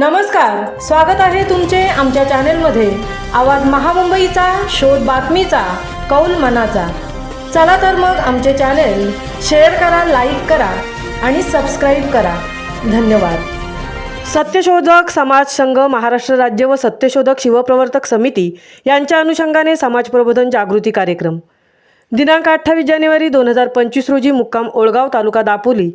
नमस्कार स्वागत आहे तुमचे आमच्या चॅनेलमध्ये. आवाज महामुंबईचा शोध बातमीचा कौल मनाचा. चला तर मग आमचे चॅनेल शेअर करा लाईक करा आणि सबस्क्राईब करा. धन्यवाद. सत्यशोधक समाज संघ महाराष्ट्र राज्य व सत्यशोधक शिवप्रवर्तक समिती यांच्या अनुषंगाने समाज प्रबोधन जागृती कार्यक्रम. दिनांक अठ्ठावीस जानेवारी दोन हजार पंचवीस रोजी मुक्काम ओळगाव तालुका दापोली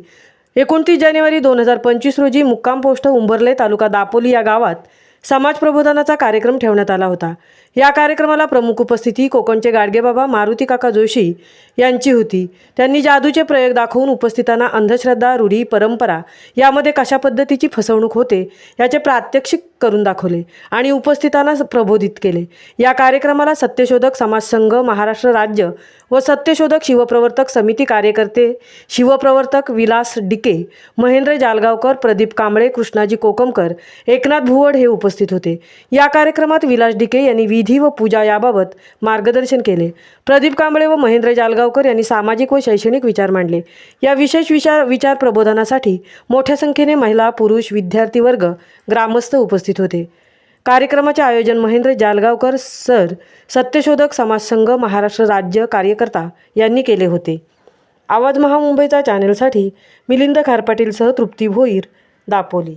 एकोणतीस जानेवारी दोन हजार पंचवीस रोजी मुक्काम पोस्ट उंबरले तालुका दापोली या गावात समाज प्रबोधनाचा कार्यक्रम ठेवण्यात आला होता. या कार्यक्रमाला प्रमुख उपस्थिती कोकणचे गाडगेबाबा मारुती काका जोशी यांची होती. त्यांनी जादूचे प्रयोग दाखवून उपस्थितांना अंधश्रद्धा रूढी परंपरा यामध्ये कशा पद्धतीची फसवणूक होते याचे प्रात्यक्षिक करून दाखवले आणि उपस्थितांना प्रबोधित केले. या कार्यक्रमाला सत्यशोधक समाज संघ महाराष्ट्र राज्य व सत्यशोधक शिवप्रवर्तक समिती कार्यकर्ते शिवप्रवर्तक विलास डिके महेंद्र जालगावकर प्रदीप कांबळे कृष्णाजी कोकमकर एकनाथ भुवड हे उपस्थित होते. या कार्यक्रमात विलास डिके यांनी विधी व पूजा याबाबत मार्गदर्शन केले. प्रदीप कांबळे व महेंद्र जालगावकर यांनी सामाजिक व शैक्षणिक विचार मांडले. या विशेष विचार विचार प्रबोधनासाठी मोठ्या संख्येने महिला पुरुष विद्यार्थी वर्ग ग्रामस्थ उपस्थित उपस्थित होते. कार्यक्रमाचे आयोजन महेंद्र जालगावकर सर सत्यशोधक समाजसंघ महाराष्ट्र राज्य कार्यकर्ता यांनी केले होते. आवाज महामुंबईचा चॅनेलसाठी मिलिंद खारपाटीलसह तृप्ती भोईर दापोली.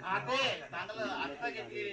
खाते चांगलं आत्ता घेतली